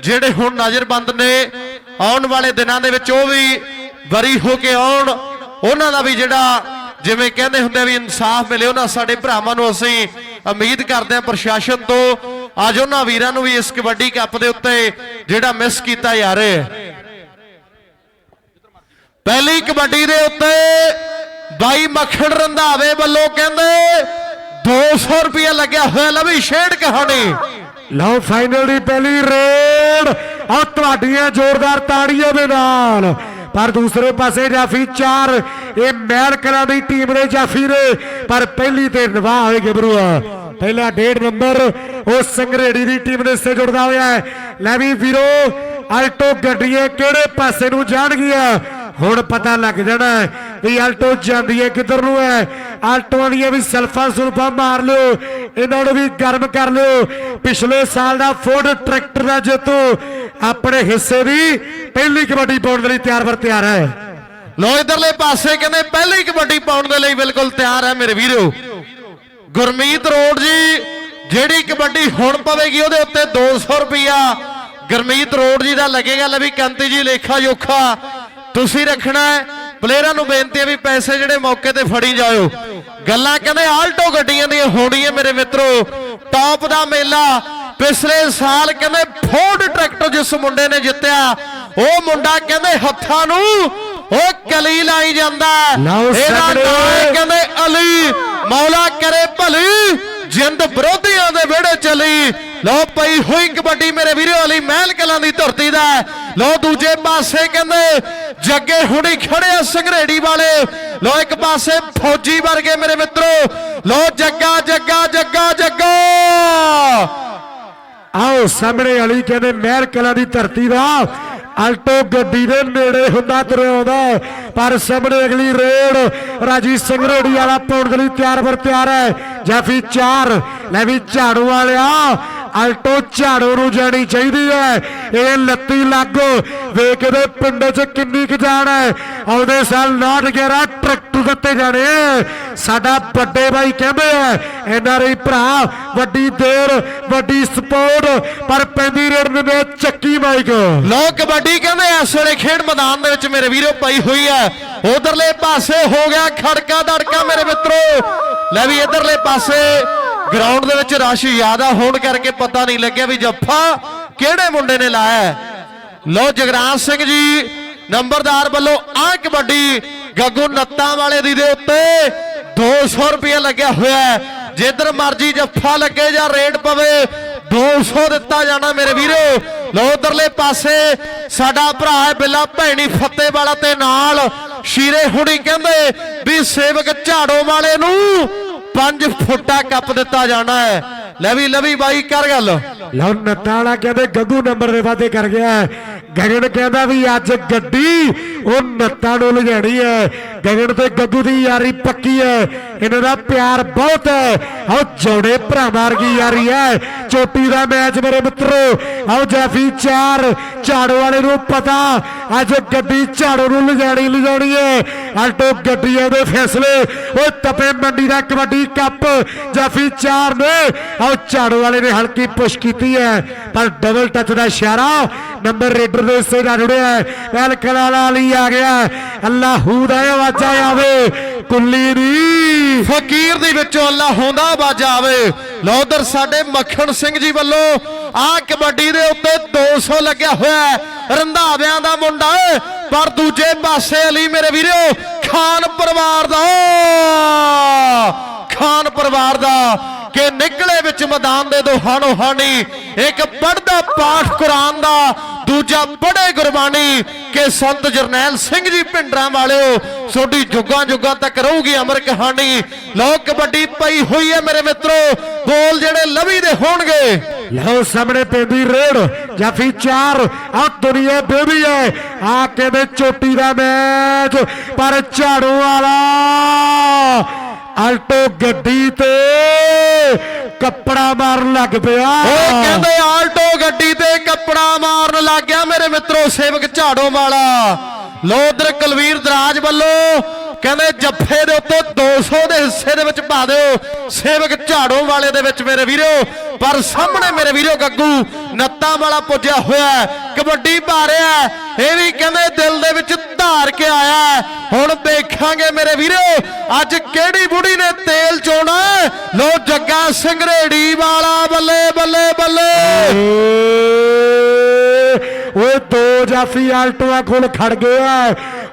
ਜਿਹੜੇ ਹੁਣ ਨਜ਼ਰਬੰਦ ਨੇ, ਆਉਣ ਵਾਲੇ ਦਿਨਾਂ ਦੇ ਵਿੱਚ ਉਹ ਵੀ ਬਰੀ ਹੋ ਕੇ ਆਉਣ। ਉਹਨਾਂ ਦਾ ਵੀ ਜਿਹੜਾ ਜਿਵੇਂ ਕਹਿੰਦੇ ਹੁੰਦੇ ਵੀ ਇਨਸਾਫ ਮਿਲੇ, ਉਹਨਾਂ ਸਾਡੇ ਭਰਾਵਾਂ ਨੂੰ ਅਸੀਂ ਉਮੀਦ ਕਰਦੇ ਹਾਂ ਪ੍ਰਸ਼ਾਸਨ ਤੋਂ। ਅੱਜ ਉਹਨਾਂ ਵੀਰਾਂ ਨੂੰ ਵੀ ਇਸ ਕਬੱਡੀ ਕੱਪ ਦੇ ਉੱਤੇ ਜਿਹੜਾ ਮਿਸ ਕੀਤਾ ਜਾ ਰਿਹਾ ਹੈ। ਪਹਿਲੀ ਕਬੱਡੀ ਦੇ ਉੱਤੇ ਬਾਈ ਮੱਖਣ ਰੰਧਾਵੇ ਵੱਲੋਂ ਕਹਿੰਦੇ 200 ਰੁਪਏ ਲੱਗਿਆ ਹੋਇਆ ਲਵੀ ਛੇੜ ਕਹਾਣੀ। ਲਓ ਫਾਈਨਲ ਦੀ ਪਹਿਲੀ ਰੇਡ। ਆ ਤੁਹਾਡੀਆਂ ਜ਼ੋਰਦਾਰ ਤਾੜੀਆਂ ਦੇ ਨਾਲ। ਪਰ ਦੂਸਰੇ ਪਾਸੇ ਜਾਫੀ 4 ਇਹ ਮਹਿਲ ਕਲਾਂ ਦੀ ਟੀਮ ਦੇ ਜਾਫੀ ਨੇ ਪਰ ਪਹਿਲੀ ਤੇ ਨਿਭਾ ਹੋਏ ਗੱਭਰੂਆ ਪਹਿਲਾ ਡੇਢ ਨੰਬਰ, ਉਹ ਸੰਗਰੇੜੀ ਦੀ ਟੀਮ ਦੇ ਸੇ ਜੁੜਦਾ ਹੋਇਆ ਹੈ। ਲੈ ਵੀ ਵੀਰੋ, ਆਲਟੋ ਗੱਡੀਆਂ ਕਿਹੜੇ ਪਾਸੇ ਨੂੰ ਜਾਣਗੀਆਂ? ਹੁਣ ਪਤਾ ਲੱਗ ਜਾਣਾ ਵੀ ਆਲਟੋ ਜਾਂਦੀ ਹੈ, ਕਿੱਧਰ ਨੂੰ ਹੈ? ਆਲਟੋਆਂ ਦੀਆਂ ਵੀ ਸਲਫਾ ਸੁਲਫਾ ਮਾਰ ਲਿਓ। ਇਹਨਾਂ ਨੂੰ ਵੀ ਗਰਮ ਕਰ ਲਿਓ। ਪਿਛਲੇ ਸਾਲ ਦਾ ਫੋਰਡ ਟਰੈਕਟਰ ਦਾ ਜੇਤੂ ਆਪਣੇ ਹਿੱਸੇ ਦੀ ਪਹਿਲੀ ਕਬੱਡੀ ਪਾਉਣ ਦੇ ਲਈ ਤਿਆਰ ਵਰ ਤਿਆਰ ਹੈ। ਲੋ ਇਧਰਲੇ ਪਾਸੇ ਕਹਿੰਦੇ ਪਹਿਲੀ ਕਬੱਡੀ ਪਾਉਣ ਦੇ ਲਈ ਬਿਲਕੁਲ ਤਿਆਰ ਹੈ ਮੇਰੇ ਵੀਰੋ। ਗੁਰਮੀਤ ਰੋਡ ਜੀ, ਜਿਹੜੀ ਕਬੱਡੀ ਹੁਣ ਪਵੇਗੀ ਉਹਦੇ ਉੱਤੇ 200 ਰੁਪਿਆ ਗੁਰਮੀਤ ਰੋਡ ਜੀ ਦਾ ਲੱਗੇਗਾ ਲੈ ਵੀ ਕੰਤੀ ਜੀ, ਲੇਖਾ ਜੋਖਾ। ਤੁਸੀਂ ਰੱਖਣਾ ਹੈ। ਪਲੇਅਰਾਂ ਨੂੰ ਬੇਨਤੀ ਹੈ ਵੀ ਪੈਸੇ ਜਿਹੜੇ ਮੌਕੇ ਤੇ ਫੜੀ ਜਾਇਓ। ਗੱਲਾਂ ਕਹਿੰਦੇ ਆਲਟੋ ਗੱਡੀਆਂ ਦੀਆਂ ਹੋਣੀਆਂ ਮੇਰੇ ਮਿੱਤਰੋ। ਟਾਪ ਦਾ ਮੇਲਾ ਪਿਛਲੇ ਸਾਲ ਕਹਿੰਦੇ ਫੋਰਡ ਟਰੈਕਟਰ ਜਿਸ ਮੁੰਡੇ ਨੇ ਜਿੱਤਿਆ ਉਹ ਮੁੰਡਾ ਕਹਿੰਦੇ ਹੱਥਾਂ ਨੂੰ ਉਹ ਕਲੀ ਲਾਈ ਜਾਂਦਾ। ਇਹਦਾ। ਨਾਮ ਹੈ ਕਹਿੰਦੇ ਅਲੀ। ਮੌਲਾ ਕਰੇ ਭਲੀ। ਜਿੰਦ ਵਿਰੋਧੀਆਂ ਦੇ ਵਿਹੜੇ ਚਲੀ ਲੋ ਪਈ ਹੋਈ ਕਬੱਡੀ ਮੇਰੇ ਵੀਰੋ ਅਲੀ ਮਹਿਲ ਕਲਾਂ ਦੀ ਧਰਤੀ ਦਾ ਲੋ ਦੂਜੇ ਪਾਸੇ ਕਹਿੰਦੇ, ਜੱਗੇ ਹੁਣੀ ਖੜੇ ਸੰਘਰੇੜੀ ਵਾਲੇ। ਲੋ ਇੱਕ ਪਾਸੇ ਫੌਜੀ ਵਰਗੇ ਮੇਰੇ ਮਿੱਤਰੋ। ਲੋ ਜੱਗਾ ਜੱਗਾ ਜੱਗਾ ਜੱਗਾ। ਆਓ ਸਾਹਮਣੇ ਵਾਲੀ ਕਹਿੰਦੇ, ਮਹਿਲ ਕਲਾਂ ਦੀ ਧਰਤੀ ਦਾ। ਆਲਟੋ ਗੱਡੀ ਦੇ ਨੇੜੇ ਹੁੰਦਾ ਤੁਰਿਆ ਪਰ ਸਾਹਮਣੇ ਅਗਲੀ ਰੇਡ ਰਾਜੀ ਸਿੰਘ ਰੋੜੀ ਵਾਲਾ ਪਾਉਣ ਦੇ ਲਈ ਤਿਆਰ ਬਰ ਤਿਆਰ ਹੈ। ਜਾਫੀ 4 ਲੈ ਵੀ ਝਾੜੂ ਵਾਲਿਆ। ਆਲਟੋ ਝਾੜੂ ਨੂੰ ਜਾਣੀ ਚਾਹੀਦੀ ਹੈ। ਇਹ ਲੱਤੀ ਲੱਗੋ। ਵੇਖ ਪਿੰਡ 'ਚ ਕਿੰਨੀ ਕੁ ਜਾਣ ਹੈ। ਆਉਂਦੇ ਸਾਲ 911 ਟਰੈਕਟਰ ਦਿੱਤੇ ਜਾਣੇ ਸਾਡਾ ਵੱਡੇ ਭਾਈ ਕਹਿੰਦੇ ਆ ਐਨਆਰਆਈ ਭਰਾ, ਵੱਡੀ ਦੇਰ, ਵੱਡੀ ਸਪੋਰਟ, ਪਰ ਪੈਂਦੀ ਰੇਡ ਨੇ ਚੱਕੀ ਮਾਈਕ ਲੋ ਕਬੱਡੀ ਕਹਿੰਦੇ ਇਸ ਵੇਲੇ ਖੇਡ ਮੈਦਾਨ ਦੇ ਵਿੱਚ ਮੇਰੇ ਵੀਰੋ ਪਈ ਹੋਈ ਹੈ ਉਧਰਲੇ ਪਾਸੇ ਹੋ ਗਿਆ ਖੜਕਾ ਦੜਕਾ ਮੇਰੇ ਮਿੱਤਰੋ। ਲੈ ਵੀ ਇਧਰਲੇ ਪਾਸੇ। ਗਰਾਊਂਡ ਦੇ ਵਿੱਚ ਰਸ਼ ਜ਼ਿਆਦਾ ਹੋਣ ਕਰਕੇ ਪਤਾ ਨਹੀਂ ਲੱਗਿਆ ਵੀ ਜੱਫਾ ਕਿਹੜੇ ਮੁੰਡੇ ਨੇ ਲਾਇਆ ਹੈ। ਲੋ ਜਗਰਾਜ ਸਿੰਘ ਜੀ, ਨੰਬਰਦਾਰ ਵੱਲੋਂ ਆਹ ਕਬੱਡੀ ਗੱਗੂ ਨੱਤਾਂ ਵਾਲੇ ਦੀ ਦੇ ਉੱਤੇ 200 ਰੁਪਏ ਲੱਗਿਆ ਹੋਇਆ ਜਿੱਧਰ ਮਰਜ਼ੀ ਜੱਫਾ ਲੱਗੇ ਜਾਂ ਰੇਟ ਪਵੇ 200 ਦਿੱਤਾ ਜਾਣਾ ਮੇਰੇ ਵੀਰੋ ਲੋ ਉਧਰਲੇ ਪਾਸੇ ਸਾਡਾ ਭਰਾ ਹੈ ਬਿੱਲਾ ਭੈਣੀ ਫੱਤੇ ਵਾਲਾ ਤੇ ਨਾਲ ਸ਼ੀਰੇ ਹੁਣੀ ਕਹਿੰਦੇ ਵੀ ਸੇਵਕ ਝਾੜੋ ਵਾਲੇ ਨੂੰ 5 ਫੁੱਟਾ ਕੱਪ ਦਿੱਤਾ ਜਾਣਾ ਹੈ। ਲੈ ਵੀ ਲਵੀ ਬਾਈ, ਕਰ ਗੱਲ। ਲਓ, ਨਤਾਲਾ ਕਹਿੰਦੇ ਗੱਗੂ ਨੰਬਰ ਦੇ ਵਾਅਦੇ ਕਰ ਗਿਆ ਹੈ। ਗਗਨ ਕਹਿੰਦਾ ਵੀ ਅੱਜ ਗੱਡੀ, ਉਹ ਨੱਤਾਂ ਨੂੰ ਲਿਜਾਣੀ ਹੈ। ਗਗਨ ਤੇ ਗੱਗੂ ਦੀ ਯਾਰੀ ਪੱਕੀ ਹੈ। ਇਹਨਾਂ ਦਾ ਪਿਆਰ ਬਹੁਤ ਹੈ। ਆਓ ਜੋੜੇ ਭਰਾਵਾਂ ਵਰਗੀ ਯਾਰੀ ਹੈ। ਚੋਟੀ ਦਾ ਮੈਚ ਮੇਰੇ ਮਿੱਤਰੋ। ਆਓ ਜੈਫੀ 4 ਝਾੜੂ ਵਾਲੇ ਨੂੰ ਪਤਾ। ਅੱਜ ਗੱਡੀ ਝਾੜੂ ਨੂੰ ਲਿਜਾਣੀ ਲਿਜਾਣੀ ਹੈ। ਆਲਟੋ ਗੱਡੀਆਂ ਦੇ ਫੈਸਲੇ। ਉਹ ਤਪੇ ਮੰਡੀ ਦਾ ਕਬੱਡੀ ਕੱਪ। ਜੈਫੀ ਚਾਰ ਨੇ। ਆਓ ਝਾੜੂ ਵਾਲੇ ਨੇ ਹਲਕੀ ਪੁਸ਼ ਕੀਤੀ ਹੈ। ਪਰ ਡਬਲ ਟੱਚ ਦਾ ਇਸ਼ਾਰਾ ਨੰਬਰ ਰੇਡਰ ਦੇ ਹਿੱਸੇ ਨਾਲ ਜੁੜਿਆ ਹੈ। ਵੈਲ ਕਲਾਲਾ ਲਈ ਆ ਗਿਆ। ਅੱਲਾਹੂ ਦਾ ਆਵਾਜ਼ਾ ਆਵੇ ਕੁੱਲੀ ਦੀ। ਫਕੀਰ ਦੇ ਵਿੱਚੋਂ ਅੱਲਾ ਹੁੰਦਾ ਬਾਜਾ ਆਵੇ। ਲੋ ਉਧਰ ਸਾਡੇ ਮੱਖਣ ਸਿੰਘ ਜੀ ਵੱਲੋਂ ਆਹ ਕਬੱਡੀ ਦੇ ਉੱਤੇ 200 ਲੱਗਿਆ ਹੋਇਆ ਰੰਧਾਵਿਆਂ ਦਾ ਮੁੰਡਾ ਪਰ ਦੂਜੇ ਪਾਸੇ ਅਲੀ ਮੇਰੇ ਵੀਰੋ, ਖਾਨ ਪਰਿਵਾਰ ਦਾ। ਖਾਨ ਪਰਿਵਾਰ ਦਾ ਕਿ ਨਿਕਲੇ ਵਿੱਚ ਮੈਦਾਨ ਦੇ ਦੋ ਹਾਣੋ ਹਾਣੀ ਇੱਕ ਪੜਦਾ ਪਾਠ ਕੁਰਾਨ ਦਾ, ਦੂਜਾ ਪੜੇ ਗੁਰਬਾਣੀ ਕਿ ਸੰਤ ਜਰਨੈਲ ਸਿੰਘ ਜੀ ਪਿੰਡਰਾਂ ਵਾਲਿਓ, ਤੁਹਾਡੀ ਜੁਗਾਂ ਜੁਗਾਂ ਤੱਕ ਰਹੂਗੀ ਅਮਰ ਕਹਾਣੀ। ਲੋਕ ਕਬੱਡੀ ਪਈ ਹੋਈ ਹੈ ਮੇਰੇ ਮਿੱਤਰੋ, ਬੋਲ ਜਿਹੜੇ ਲਵੀ ਦੇ ਹੋਣਗੇ। ਲਓ ਸਾਹਮਣੇ ਪੈਂਦੀ ਰੇਡ, ਜਾਫੀ 4 ਆ ਦੁਨੀਆ ਬੇਬੀ ਹੈ। ਆ ਕਹਿੰਦੇ ਚੋਟੀ ਦਾ ਮੈਚ, ਪਰ ਝਾੜੂ ਵਾਲਾ ਆਲਟੋ ਗੱਡੀ ਤੇ ਕੱਪੜਾ ਮਾਰਨ ਲੱਗ ਪਿਆ। ਉਹ ਕਹਿੰਦੇ ਆਲਟੋ ਗੱਡੀ ਤੇ ਕੱਪੜਾ ਮਾਰਨ ਲੱਗ ਗਿਆ ਮੇਰੇ ਮਿੱਤਰੋ, ਸੇਵਕ ਝਾੜੋ ਵਾਲਾ। ਲੋ ਉਧਰ ਕੁਲਵੀਰ ਦਰਾਜ ਵੱਲੋਂ ਕਹਿੰਦੇ ਜੱਫੇ ਦੇ ਉੱਤੇ 200 ਦੇ ਹਿੱਸੇ ਦੇ ਵਿੱਚ ਪਾ ਦਿਓ। ਸੇਵਕ ਝਾੜੋ ਵਾਲੇ ਦੇ ਵਿੱਚ ਮੇਰੇ ਵੀਰੋ। ਪਰ ਸਾਹਮਣੇ ਮੇਰੇ ਵੀਰੋ ਗੱਗੂ, ਨੱਤਾਂ ਵਾਲਾ ਪੁੱਜਿਆ ਹੋਇਆ ਕਬੱਡੀ ਪਾ ਰਿਹਾ ਇਹ ਵੀ ਕਹਿੰਦੇ ਦਿਲ ਦੇ ਵਿੱਚ ਧਾਰ ਕੇ ਆਇਆ ਹੁਣ ਦੇਖਾਂਗੇ ਮੇਰੇ ਵੀਰੋ, ਅੱਜ ਕਿਹੜੀ ਬੁੜੀ ਨੇ ਤੇਲ ਚੋਣਾ ਲੋ ਜੱਗਾ ਸੰਘਰੇੜੀ ਵਾਲਾ ਬੱਲੇ ਬੱਲੇ ਬੱਲੇ। ਓਏ ਦੋ ਜਾਫੀ ਆਲਟੋਆਂ ਕੋਲ ਖੜ ਗਿਆ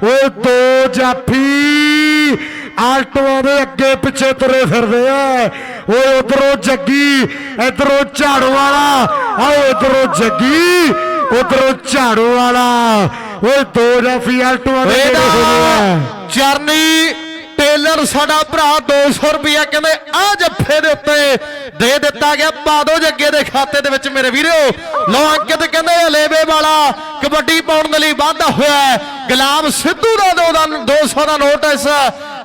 ਓਏ ਦੋ ਜਾਫੀ ਆਲਟੋਆਂ ਦੇ ਅੱਗੇ ਪਿੱਛੇ ਤੁਰੇ ਫਿਰਦੇ ਆ। ਓਏ ਉਧਰੋਂ ਜੱਗੀ ਇਧਰੋਂ ਝਾੜੂ ਵਾਲਾ। ਆਓ ਇਧਰੋਂ ਜੱਗੀ ਉਧਰੋਂ ਝਾੜੂ ਵਾਲਾ। ਓਏ ਦੋ ਜਾਫੀ ਆਲਟੋਆਂ ਦੇ ਚਰਨੀ ਟੇਲਰ ਸਾਡਾ ਭਰਾ 200 ਰੁਪਇਆ ਕਹਿੰਦੇ ਆ ਜੱਫੇ ਦੇ ਉੱਤੇ ਦੇ ਦਿੱਤਾ ਗਿਆ ਪਾ ਦੋ ਜੱਗੇ ਦੇ ਖਾਤੇ ਦੇ ਵਿੱਚ ਮੇਰੇ ਵੀਰੋ। ਲੋ ਅੰਕਿਤ ਕਹਿੰਦੇ ਹਲੇਵੇ ਵਾਲਾ ਕਬੱਡੀ ਪਾਉਣ ਦੇ ਲਈ ਵਾਧਾ ਹੋਇਆ ਗੁਲਾਮ ਸਿੱਧੂ ਦਾ ਦੋ ਦਾ 200 ਦਾ ਨੋਟ ਇਸ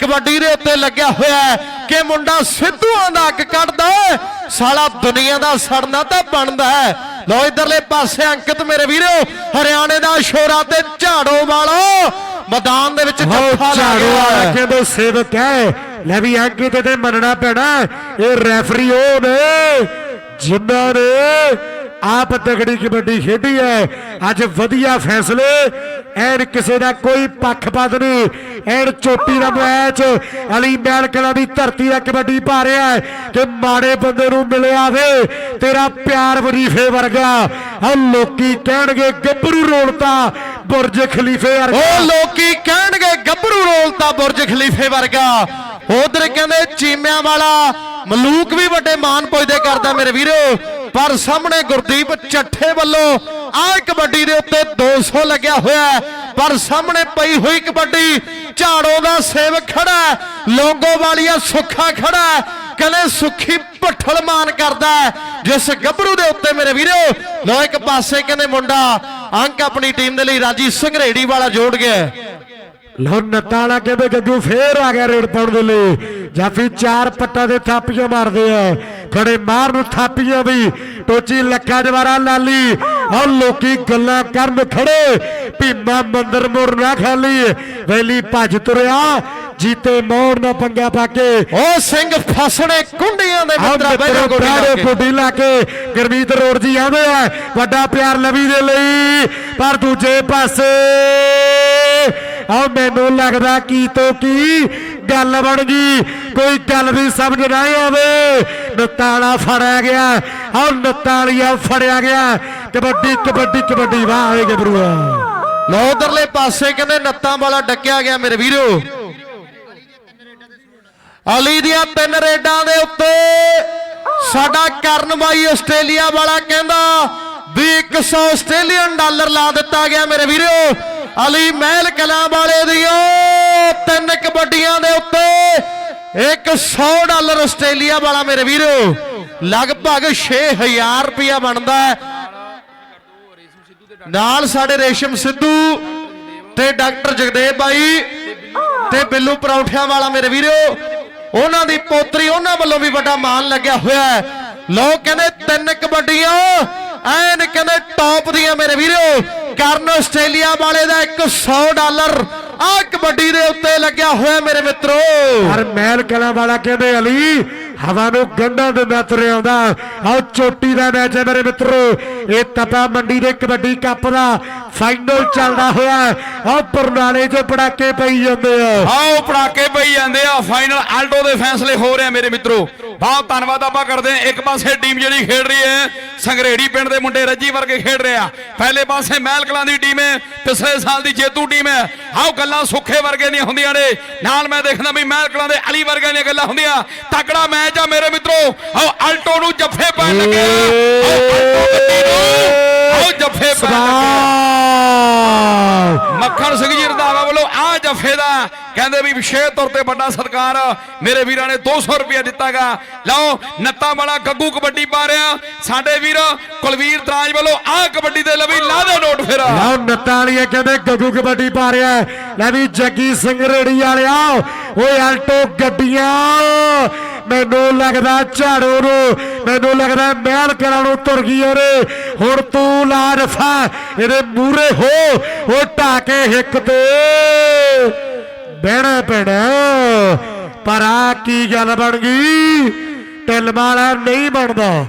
ਕਬੱਡੀ ਦੇ ਉੱਤੇ ਲੱਗਿਆ ਹੋਇਆ ਕਿ ਮੁੰਡਾ ਸਿੱਧੂਆਂ ਦਾ ਅੱਗ ਕੱਢਦਾ ਹੈ, ਸਾਲਾ ਦੁਨੀਆ ਦਾ ਸੜਨਾ ਤਾਂ ਬਣਦਾ ਹੈ। ਲੋ ਇਧਰਲੇ ਪਾਸੇ ਅੰਕਿਤ ਮੇਰੇ ਵੀਰੋ ਹਰਿਆਣੇ ਦਾ ਸ਼ੋਰਾ ਤੇ ਝਾੜੋ ਵਾਲਾ ਮੈਦਾਨ ਦੇ ਵਿੱਚ ਜੱਫਾ ਲਾ ਝਾੜੂ ਗਿਆ ਵਾਲਾ ਹੈ। ਕਹਿੰਦੇ ਸੇਵਕ ਹੈ। ਲੈ ਵੀ ਅੰਕਿਤ ਤੇ ਮੰਨਣਾ ਪੈਣਾ। ਇਹ ਰੈਫਰੀ ਉਹ ਨੇ ਜਿਨ੍ਹਾਂ ਨੇ ਆਪ ਤਗੜੀ ਕਬੱਡੀ ਖੇਡੀ ਹੈ। ਅੱਜ ਵਧੀਆ ਫੈਸਲੇ। ਐਨ ਕਿਸੇ ਦਾ ਕੋਈ ਪੱਖਪਾਤ ਨਹੀਂ। ਐਨ ਚੋਟੀ ਦਾ ਮੈਚ। ਅਲੀ ਮੈਲ ਕਲਾਂ ਦੀ ਧਰਤੀ ਦਾ ਕਬੱਡੀ ਪਾ ਰਿਹਾ ਹੈ ਕਿ ਮਾੜੇ ਬੰਦੇ ਨੂੰ ਮਿਲਿਆ ਵੇ। ਤੇਰਾ ਪਿਆਰ ਵਰੀਫੇ ਵਰਗਾ। ਆ ਲੋਕੀ ਕਹਿਣਗੇ ਗੱਭਰੂ ਰੋਲਤਾ ਬੁਰਜ ਖਲੀਫੇ ਵਰਗਾ। ਉਹ ਲੋਕੀ ਕਹਿਣਗੇ ਗੱਭਰੂ ਰੋਲਤਾ ਬੁਰਜ ਖਲੀਫੇ ਵਰਗਾ। ਉਧਰ ਕਹਿੰਦੇ ਚੀਮਿਆਂ ਵਾਲਾ ਮਲੂਕ ਵੀ ਵੱਡੇ ਮਾਨ ਪੁੱਜਦੇ ਕਰਦਾ ਮੇਰੇ ਵੀਰੋ। ਪਰ ਸਾਹਮਣੇ ਗੁਰਦੀਪ ਚੱਠੇ ਵੱਲੋਂ ਆਹ ਕਬੱਡੀ ਦੇ ਉੱਤੇ 200 ਲੱਗਿਆ ਹੋਇਆ ਪਰ ਸਾਹਮਣੇ ਪਈ ਹੋਈ ਕਬੱਡੀ ਝਾੜੋ ਦਾ ਸੇਵਕ ਖੜਾ ਹੈ, ਲੋਂਗੋ ਵਾਲੀਆ ਸੁੱਖਾ ਖੜਾ ਕਹਿੰਦੇ ਸੁੱਖੀ ਭੱਠਲ ਮਾਨ ਕਰਦਾ ਜਿਸ ਗੱਭਰੂ ਦੇ ਉੱਤੇ ਮੇਰੇ ਵੀਰੋ ਲੋ ਇੱਕ ਪਾਸੇ ਕਹਿੰਦੇ ਮੁੰਡਾ ਅੰਕ ਆਪਣੀ ਟੀਮ ਦੇ ਲਈ ਰਾਜੀ ਸੰਘਰੇੜੀ ਵਾਲਾ ਜੋੜ ਗਿਆ ਹੈ। ਲੋ ਨਤਾਲਾ ਕਹਿੰਦੇ ਜੱਜੂ ਫੇਰ ਆ ਗਿਆ ਰੇਡ ਪਾਉਣ ਦੇ ਲਈ ਜਾਫੀ ਚਾਰ ਪੱਟਾਂ ਦੇ ਥਾਪੀਆਂ ਮਾਰਦੇ ਆ ਖੜੇ ਮਾਰ ਨੂੰ ਥਾਪੀਆਂ ਵੀ ਟੋਚੀ ਲੱਖਾ ਜਵਾਰਾ ਲਾਲੀ। ਆ ਲੋਕੀ ਗੱਲਾਂ ਕਰਨ ਖੜੇ ਭੀਮਾ ਮੰਦਰ ਮੋੜ ਨਾ ਖਾਲੀ। ਵੈਲੀ ਭੱਜ ਤੁਰਿਆ ਜੀਤੇ ਮੋੜ ਨਾ ਪੰਗਾ ਪਾ ਕੇ। ਉਹ ਸਿੰਘ ਫਸਣੇ ਕੁੰਡੀਆਂ ਦੇ ਮਿੱਤਰਾ ਬੈਠੋ ਗੋਡੀ ਲਾ ਬਰਾੜੇ ਕੇ। ਗੋਡੀ ਲਾ ਕੇ ਗੁਰਮੀਤ ਰੋਡ ਜੀ ਆਉਂਦੇ ਆ ਵੱਡਾ ਪਿਆਰ ਲਵੀ ਦੇ ਲਈ। ਪਰ ਦੂਜੇ ਪਾਸੇ ਆ ਮੈਨੂੰ ਲੱਗਦਾ ਕੀ ਤੋਂ ਕੀ ਗੱਲ ਬਣ ਗਈ। ਕੋਈ ਗੱਲ ਵੀ ਸਮਝ ਨਾ ਆਵੇ। ਨਤਾਲਾ ਫੜਿਆ ਗਿਆ। ਆ ਨਤਾਲੀਆ ਫੜਿਆ ਗਿਆ। ਕਬੱਡੀ ਕਬੱਡੀ ਕਬੱਡੀ। ਵਾਹ ਗੱਭਰੂਆ ਲੋ ਉਧਰਲੇ ਪਾਸੇ ਕਹਿੰਦੇ ਨੱਤਾਂ ਵਾਲਾ ਡੱਕਿਆ ਗਿਆ ਮੇਰੇ ਵੀਰੋ। ਅਲੀ ਦੀਆਂ ਤਿੰਨ ਰੇਡਾਂ ਦੇ ਉੱਤੇ ਸਾਡਾ ਕਰਨ ਬਾਈ ਆਸਟ੍ਰੇਲੀਆ ਵਾਲਾ ਕਹਿੰਦਾ ਵੀ 100 ਆਸਟ੍ਰੇਲੀਅਨ ਡਾਲਰ ਲਾ ਦਿੱਤਾ ਗਿਆ ਮੇਰੇ ਵੀਰੋ। ਅਲੀ ਮਹਿਲ ਕਲਾਂ ਵਾਲੇ ਦੀਆਂ ਤਿੰਨ ਕਬੱਡੀਆਂ ਦੇ ਉੱਤੇ 100 ਡਾਲਰ ਆਸਟ੍ਰੇਲੀਆ ਵਾਲਾ ਮੇਰੇ ਵੀਰੋ, ਲਗਭਗ 6000 ਰੁਪਇਆ ਬਣਦਾ ਹੈ। ਨਾਲ ਸਾਡੇ ਰੇਸ਼ਮ ਸਿੱਧੂ ਤੇ ਡਾਕਟਰ ਜਗਦੇਵ ਬਾਈ ਤੇ ਬਿੱਲੂ ਪਰੌਂਠਿਆਂ ਵਾਲਾ ਮੇਰੇ ਵੀਰੋ, ਉਹਨਾਂ ਦੀ ਪੋਤਰੀ ਉਹਨਾਂ ਵੱਲੋਂ ਵੀ ਵੱਡਾ ਮਾਨ ਲੱਗਿਆ ਹੋਇਆ ਹੈ। ਲੋਕ ਕਹਿੰਦੇ ਤਿੰਨ ਕਬੱਡੀਆਂ, ਐਨ ਕਹਿੰਦੇ ਟੌਪ ਦੀਆਂ ਮੇਰੇ ਵੀਰੋ ਕਰਨ ਆਸਟ੍ਰੇਲੀਆ ਵਾਲੇ ਦਾ 100 ਡਾਲਰ ਆ ਕਬੱਡੀ ਦੇ ਉੱਤੇ ਲੱਗਿਆ ਹੋਇਆ ਮੇਰੇ ਮਿੱਤਰੋ। ਪਰ ਮਹਿਲ ਕਲਾਂ ਵਾਲਾ ਕਹਿੰਦੇ ਅਲੀ ਹਵਾ ਨੂੰ ਗੰਢਾਂ ਦਿੰਦਾ ਤੁਰਿਆ ਆਉਂਦਾ ਆਓ ਚੋਟੀ ਦਾ ਮੈਚ ਹੈ ਮੇਰੇ ਮਿੱਤਰੋ। ਇਹ ਤਪਾ ਮੰਡੀ ਦੇ ਕਬੱਡੀ ਕੱਪ ਦਾ ਫਾਈਨਲ ਚੱਲਦਾ ਹੋਇਆ ਆਹ ਬਰਨਾਲੇ 'ਚ ਪੜਾਕੇ ਪਈ ਜਾਂਦੇ ਆ। ਆਓ ਪੜਾਕੇ ਪਈ ਜਾਂਦੇ ਆ। ਫਾਈਨਲ ਆਲਟੋ ਦੇ ਫੈਸਲੇ ਹੋ ਰਹੇ ਆ ਮੇਰੇ ਮਿੱਤਰੋ। ਬਹੁਤ ਧੰਨਵਾਦ, ਆਪਾਂ ਕਰਦੇ ਆ ਇੱਕ ਪਾਸੇ ਟੀਮ ਜਿਹੜੀ ਖੇਡ ਰਹੀ ਹੈ, ਸੰਗਰੇੜੀ ਪਿੰਡ ਦੇ ਮੁੰਡੇ ਰੱਜੀ ਵਰਗੇ ਖੇਡ ਰਹੇ ਆ। ਪਹਿਲੇ ਪਾਸੇ ਮਹਿਲ ਕਲਾਂ ਦੀ ਟੀਮ ਹੈ, ਪਿਛਲੇ ਸਾਲ ਦੀ ਜੇਤੂ ਟੀਮ ਹੈ। ਆਓ ਗੱਲਾਂ ਸੁੱਖੇ ਵਰਗੇ ਦੀਆਂ ਹੁੰਦੀਆਂ ਨੇ। ਨਾਲ ਮੈਂ ਦੇਖਦਾ ਵੀ ਮਹਿਲ ਕਲਾਂ ਦੇ ਅਲੀ ਵਰਗੇ ਦੀਆਂ ਗੱਲਾਂ ਹੁੰਦੀਆਂ। ਤਕੜਾ ਮੈਚ ਆ ਮੇਰੇ ਮਿੱਤਰੋ। ਆਓ ਅਲਟੋ ਨੂੰ ਜੱਫੇ ਪੈਣ ਲੱਗੇ ਆਓ ਆਲਟੋ ਗੱਡੀ ਨੂੰ ਆਓ ਜੱਫੇ ਮੱਖਣ ਸਿੰਘ ਜੀ ਰੰਧਾਵਾ ਵੱਲੋਂ ਆ ਜਫੇ ਦਾ। ਕਹਿੰਦੇ ਵੀ ਵਿਸ਼ੇਸ਼ ਤੌਰ ਤੇ ਵੱਡਾ ਸਤਿਕਾਰ ਮੇਰੇ ਵੀਰਾਂ ਨੇ 200 ਰੁਪਏ ਦਿੱਤਾਗਾ। ਲਓ ਨੱਤਾ ਵਾਲਾ ਗੱਗੂ ਕਬੱਡੀ ਪਾ ਰਿਹਾ। ਸਾਡੇ ਵੀਰ ਕੁਲਵੀਰ ਤਰਾਜ ਵੱਲੋਂ ਆ ਕਬੱਡੀ ਦੇ ਲਵੀ ਲਾ ਦੇ ਨੋਟ ਫੇਰਾ। ਲਓ ਨਤਾਲੀਆ ਕਹਿੰਦੇ ਗੱਗੂ ਕਬੱਡੀ ਪਾ ਰਿਹਾ ਹੈ। ਲੈ ਵੀ ਜੱਗੀ ਸਿੰਘ ਰੇੜੀ ਵਾਲਿਆ ਓਏ ਆਲਟੋ ਗੱਡੀਆਂ। ਮੈਨੂੰ ਲੱਗਦਾ ਝਾੜੂ ਨੂੰ ਮੈਨੂੰ ਲੱਗਦਾ ਮਹਿਲ ਕਰਾਂ ਨੂੰ ਤੁਰ ਗਈ ਰੇ ਹੁਣ ਤੂੰ ਲਾ ਰਫਾ ਇਹਦੇ ਮੂਰੇ ਹੋ ਉਹ ਢਾਕੇ ਹਿੱਕ ਤੇ ਬਹਿਣਾ ਪੈਣਾ। ਪਰ ਆ ਕੀ ਗੱਲ ਬਣ ਗਈ? ਟਿਲ ਵਾਲਾ ਨਹੀਂ ਬਣਦਾ।